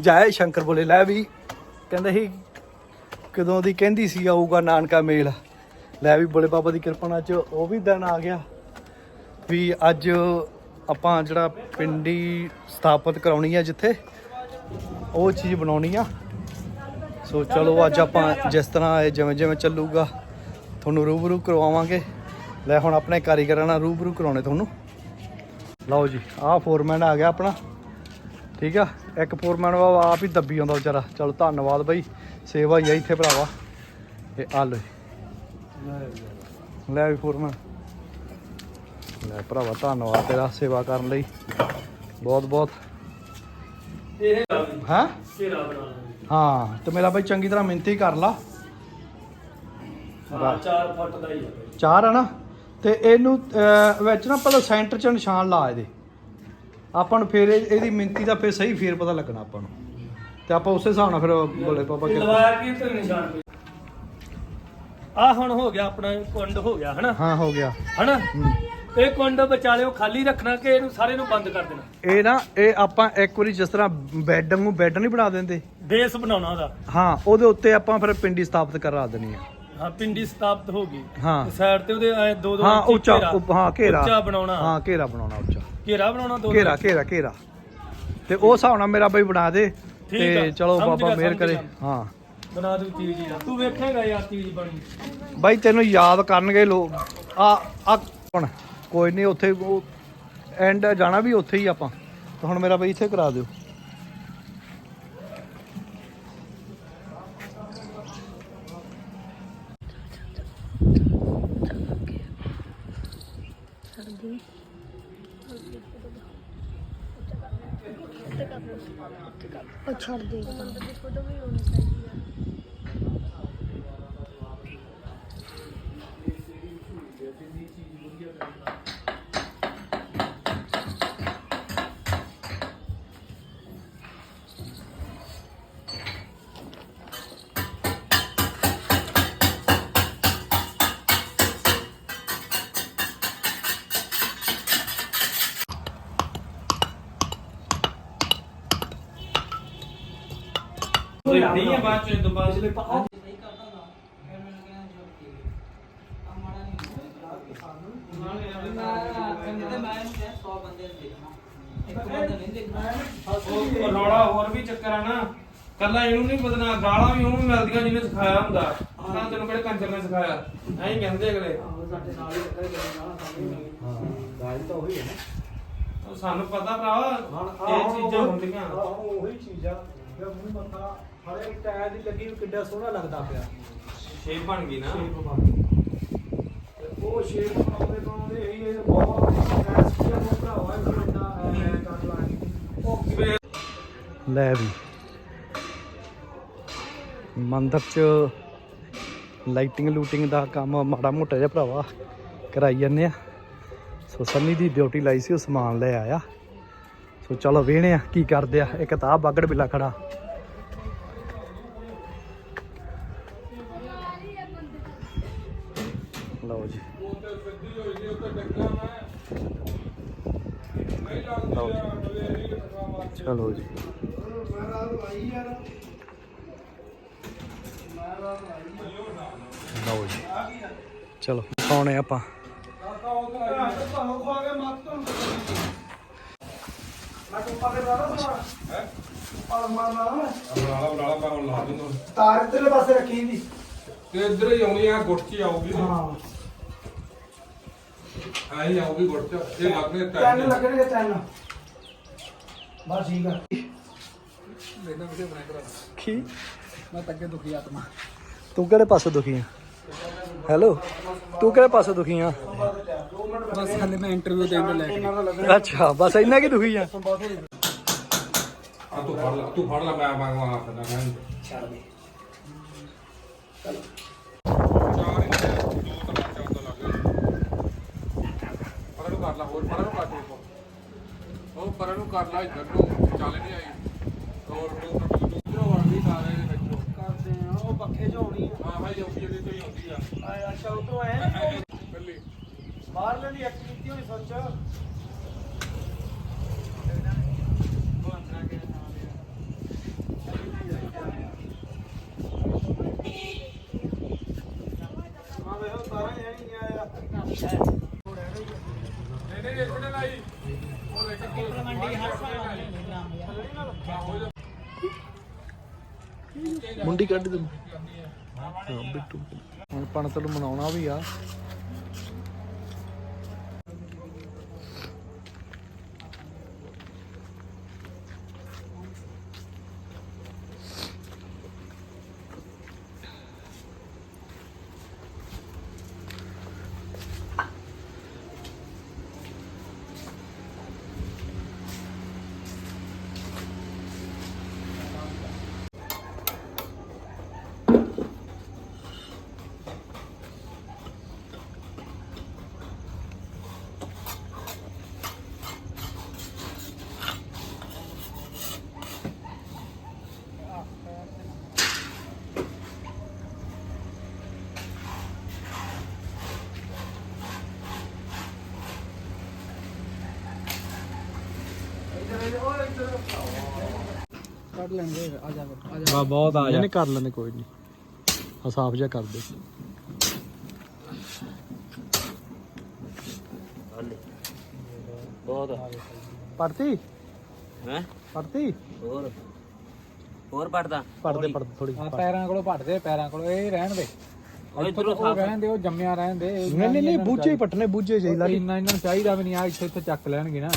ਜਾਏ ਸ਼ੰਕਰ ਬੋਲੇ, ਲੈ ਵੀ। ਕਹਿੰਦੇ ਸੀ, ਕਦੋਂ ਦੀ ਕਹਿੰਦੀ ਸੀ, ਆਊਗਾ ਨਾਨਕਾ ਮੇਲ? ਲੈ ਵੀ ਬੋਲੇ, ਬਾਬਾ ਦੀ ਕਿਰਪਾ ਨਾਲ 'ਚ ਉਹ ਵੀ ਦਿਨ ਆ ਗਿਆ ਵੀ ਅੱਜ ਆਪਾਂ ਜਿਹੜਾ ਪਿੰਡੀ ਸਥਾਪਿਤ ਕਰਾਉਣੀ ਆ ਜਿੱਥੇ, ਉਹ ਚੀਜ਼ ਬਣਾਉਣੀ ਆ। ਸੋ ਚਲੋ ਅੱਜ ਆਪਾਂ ਜਿਸ ਤਰ੍ਹਾਂ ਇਹ ਜਿਵੇਂ ਜਿਵੇਂ ਚੱਲੂਗਾ, ਤੁਹਾਨੂੰ ਰੂਬਰੂ ਕਰਵਾਵਾਂਗੇ। ਲੈ ਹੁਣ ਆਪਣੇ ਕਾਰੀਗਰਾਂ ਨਾਲ ਰੂਬਰੂ ਕਰਾਉਣੇ ਤੁਹਾਨੂੰ। ਲਓ ਜੀ, ਆਹ ਫੋਰਮੈਨ ਆ ਗਿਆ ਆਪਣਾ। ਠੀਕ ਆ? ਇੱਕ ਫੋਰਮੈਨ ਵਾ ਆਪ ਹੀ ਦੱਬੀ ਆਉਂਦਾ ਵਿਚਾਰਾ। ਚਲੋ ਧੰਨਵਾਦ ਬਾਈ। ਸੇਵਾ ਹੀ ਆ ਇੱਥੇ ਭਰਾਵਾ। ਇਹ ਆ ਜੀ। ਲੈ ਵੀ ਫੋਰਮੈਨ ਲੈ ਭਰਾਵਾ ਧੰਨਵਾਦ ਤੇਰਾ ਸੇਵਾ ਕਰਨ ਲਈ। ਬਹੁਤ ਬਹੁਤ। ਇਹ ਹਾਂ? ਘੇਰਾ ਬਣਾ ਹਾਂ ਤੇ ਮੇਰਾ ਬਾਈ ਚੰਗੀ ਤਰ੍ਹਾਂ ਮਿਹਨਤੀ ਕਰ ਲਾ। ਹਾਂ 4 ਫੁੱਟ ਦਾ ਹੀ ਆ ਬਈ। ਚਾਰ ਆ ਨਾ? ਤੇ ਇਹਨੂੰ ਵਿੱਚ ਨਾ ਪਹਿਲਾਂ ਸੈਂਟਰ 'ਚ ਨਿਸ਼ਾਨ ਲਾ ਇਹਦੇ। ਆਪਾਂ ਨੂੰ ਫਿਰ ਇਹ- ਇਹਦੀ ਮਿੰਤੀ ਦਾ ਫਿਰ ਸਹੀ ਫੇਰ ਪਤਾ ਲੱਗਣਾ ਆਪਾਂ ਨੂੰ। ਤੇ ਆਪਾਂ ਉਸੇ ਹਿਸਾਬ ਨਾਲ ਫਿਰ ਬੋਲੇ ਪਾਪਾ ਕਿ ਲਵਾਇਆ ਕੀ ਤੇ ਨਿਸ਼ਾਨ ਕੋਈ ਆ ਹੁਣ ਹੋ ਗਿਆ ਆਪਣਾ ਕੁੰਡ ਹੋ ਗਿਆ ਹਨਾ? ਹਾਂ ਹੋ ਗਿਆ। ਹਨਾ? ਹੂੰ। ਇਹ ਕੁੰਡ ਵਿਚਾਲਿਓ ਖਾਲੀ ਰੱਖਣਾ ਕਿ ਇਹਨੂੰ ਸਾਰੇ ਨੂੰ ਬੰਦ ਕਰ ਦੇਣਾ? ਇਹ ਨਾ ਇਹ ਆਪਾਂ ਇੱਕ ਵਾਰੀ ਜਿਸ ਤਰ੍ਹਾਂ ਬੈੱਡ ਨੂੰ ਬੈੱਡ ਨਹੀਂ ਬਣਾ ਦਿੰਦੇ? ਬੇਸ ਬਣਾਉਣਾ ਉਹਦਾ। ਹਾਂ ਉਹਦੇ ਉੱਤੇ ਆਪਾਂ ਫਿਰ ਪਿੰਡੀ ਸਥਾਪਿਤ ਕਰਾ ਦੇਣੀ ਆ। ਹਾਂ ਪਿੰਡੀ ਸਥਾਪਿਤ ਹੋ ਗਈ। ਹਾਂ। ਸਾਈਡ ਤੇ ਉਹਦੇ ਐ ਦੋ ਦੋ ਹਾਂ ਇੰਚੀ ਉੱਚਾ ਘੇਰਾ। ਉੱਪ- ਹਾਂ ਘੇਰਾ। ਉੱਚਾ ਬਣਾਉਣਾ। ਹਾਂ ਘੇਰਾ ਬਣਾਉਣਾ ਉੱਚਾ। ਘੇਰਾ ਬਣਾਉਣਾ ਦੋ ਘੇਰਾ ਘੇਰਾ ਘੇਰਾ। ਤੇ ਉਹ ਹਿਸਾਬ ਨਾਲ ਮੇਰਾ ਬਈ ਬਣਾ ਦੇ ਤੇ ਚਲੋ ਬਾਬਾ ਮਿਹਰ ਕਰੇ। ਹਾਂ। ਬਣਾ ਦੂ ਚੀਜ਼। ਯਾਰ ਤੂੰ ਵੇਖੇਗਾ ਯਾਰ ਚੀਜ਼ ਬਣੀ। ਬਾਈ ਤੈਨੂੰ ਯਾਦ ਕਰਨਗੇ ਲੋਕ। ਆ ਆ ਹੁਣ ਕੋਈ ਨਹੀਂ ਉੱਥੇ ਉਹ ਐਂਡ ਜਾਣਾ ਵੀ ਉੱਥੇ ਹੀ ਆਪਾਂ। ਤੇ ਹੁਣ ਮੇਰਾ ਬਈ ਇੱਥੇ ਕਰਾ ਦਿਓ। ਛੱਡ ਦੇ। ਨਹੀਂ ਆ ਬਾਅਦ ਚ ਦੁਬਾਰਾ ਚਲੇ ਪਾ ਉਹ ਰੌਲਾ ਹੋਰ ਵੀ ਚੱਕਰ ਆ ਨਾ। ਕੱਲਾ ਇਹਨੂੰ ਨਹੀਂ ਬਦਨਾ ਗਾਲਾਂ ਵੀ ਉਹਨੂੰ ਮਿਲਦੀਆਂ ਜਿਹਨੇ ਸਿਖਾਇਆ ਹੁੰਦਾ। ਨਾ ਤੈਨੂੰ ਕਿਹੜੇ ਕੰਜਰ ਨੇ ਸਿਖਾਇਆ। ਐਂ ਹੀ ਕਹਿੰਦੇ ਅਗਲੇ ਉਹ ਸਾਨੂੰ ਪਤਾ ਭਰਾ ਇਹ ਚੀਜ਼ਾਂ ਹੁੰਦੀਆਂ। ਉਹੀ ਚੀਜ਼ਾਂ। ਮੂੰਹ ਮੱਥਾ ਹਰੇ ਟਾਇਰ ਦੀ ਲੱਗੀ ਕਿੱਡਾ ਸੋਹਣਾ ਲੱਗਦਾ ਪਿਆ। ਸ਼ੇਪ ਬਣ ਗਈ ਨਾ। ਉਹ ਸ਼ੇਪ ਬਣਾਉਂਦੇ ਬਣਾਉਂਦੇ ਇਹੀ ਇਹ ਬਹੁਤ ਐਸ ਕੀ ਉਹ ਭਰਾਵਾ ਇਹ ਬੰਦਾ ਐ ਕਰ ਲਾਂਗੇ ਉਹ ਫੇਰ ਲੈ ਵੀ। ਮੰਦਰ ਚ ਲਾਈਟਿੰਗ ਲੂਟਿੰਗ ਦਾ ਕੰਮ ਮਾੜਾ ਮੋਟਾ ਜਿਹਾ ਭਰਾਵਾ ਕਰਾਈ ਜਾਂਦੇ ਆ। ਸੋ ਸੰਨੀ ਦੀ ਡਿਊਟੀ ਲਾਈ ਸੀ ਉਹ ਸਮਾਨ ਲੈ ਆਇਆ। ਸੋ ਚਲੋ ਵੇਹਣੇ ਆ ਕੀ ਕਰਦੇ ਆ। ਇੱਕ ਤਾਂ ਬਾਗੜ ਬਿੱਲਾ ਖੜਾ। ਲਓ ਜੀ। ਲਓ ਜੀ ਚਲੋ ਜੀ। ਲਓ ਜੀ। ਚਲੋ ਖਾਣੇ ਆਪਾਂ। ਤਾਰ ਇਧਰਲੇ ਪਾਸੇ ਰੱਖੀ ਦੀ ਤੇ ਇੱਧਰ ਹੀ ਆਉਣੀ ਆ ਗੁੱਟ ਚ ਹੀ ਆਊਗੀ। ਹਾਂ। ਐਂ ਹੀ ਆਊਗੀ ਗੁੱਟ ਚ ਇਹ ਲੱਗਣੇ ਤਿੰਨ। ਟਾਈਮ ਲੱਗਣਗੇ ਤਿੰਨ। ਬਸ ਠੀਕ ਆ। ਕੀ? ਮੈਂ ਤੱਕੇ ਦੁਖੀ ਆਤਮਾ। ਤੂੰ ਕਿਹੜੇ ਪਾਸੇ ਦੁਖੀ ਆ? ਹੈਲੋ ਤੂੰ ਕਿਹੜੇ ਪਾਸੇ ਦੁਖੀ ਆ? ਬਸ ਹਲੇ ਮੈਂ ਇੰਟਰਵਿਊ ਦੇਣ ਨੂੰ ਲੈ ਕੇ। ਅੱਛਾ ਬਸ ਇੰਨਾ ਕੀ ਦੁਖੀ ਆ? ਆ ਤੂੰ ਫੜ ਲੈ ਤੂੰ ਫੜ ਲੈ ਮੈਂ ਮੈਂ ਮੈਂ ਕਰਦਾ ਮੈਂ ਛੱਡ ਦੇ। ਚਾਰ ਹੀ ਨੇ, ਦੋ ਤਾਂ ਚਾਰ ਤਾਂ ਲੱਗ ਗਏ ਪਰ ਨੂੰ ਕਰ ਲਾ ਹੋਰ ਪਰ ਨੂੰ ਕਰ ਦੇ ਉਹ ਪਰ ਨੂੰ ਕਰ ਲਾ ਇੱਧਰ ਨੂੰ ਚੱਲ ਨਹੀਂ ਆਈ। ਹੋਰ ਦੋ ਤਾਂ ਦੂਜਰੋਂ ਵੜਦੀ ਸਾਰੇ ਦੇ ਵਿੱਚੋਂ ਕਰਦੇ ਆ ਉਹ ਪੱਖੇ ਚ ਹੋਣੀ ਹਾਂ ਭਾਈ ਉਹ ਜਿਹੜੀ ਤੋਂ ਹੀ ਹੁੰਦੀ ਆ ਆ ਅੱਛਾ ਉਧਰੋਂ ਐ ਪਹਿਲੀ। ਬਾਹਰਲੇ ਦੀ ਐਕਟੀਵਿਟੀ ਹੋਣੀ ਸੋਚ। ਮੁੰਡੀ ਕੱਢ ਦੇ। ਹਾਂ ਬਿੱਟੂ। ਹੁਣ ਪਣਤਲ ਮਨਾਉਣਾ ਵੀ ਆ। ਕੱਢ ਲੈਣਗੇ ਆ ਜਾ ਆ ਜਾ। ਵਾ ਬਹੁਤ ਆ ਜਾ। ਕਰ ਲੈਂਦੇ ਕੋਈ ਨਹੀਂ। ਆ ਸਾਫ਼ ਜਿਹਾ ਕਰ ਦੇ। ਬਹੁਤ ਪੜਤੀ ਹੈ? ਪੜਤੀ ਹੋਰ? ਹੋਰ ਪੜਦਾ ਪੜਦੇ ਪੜਦੇ ਥੋੜੀ ਆ ਪੈਰਾਂ ਕੋਲੋਂ ਭੱਟਦੇ ਪੈਰਾਂ ਕੋਲੋਂ। ਇਹ ਰਹਿਣ ਦੇ। ਇਧਰੋਂ ਰਹਿਣ ਦੇ ਉਹ ਜੰਮਿਆ ਰਹਿਣ ਦੇ। ਨਹੀਂ ਨਹੀਂ ਨਹੀਂ ਬੂਝੇ ਹੀ ਪਟਨੇ ਬੂਝੇ ਚਾਹੀਦਾ। ਇੰਨਾ ਇਹਨਾਂ ਨੂੰ ਚਾਹੀਦਾ ਵੀ ਨਹੀਂ ਆ ਇੱਥੇ ਇੱਥੇ ਚੱਕ ਲੈਣਗੇ ਨਾ।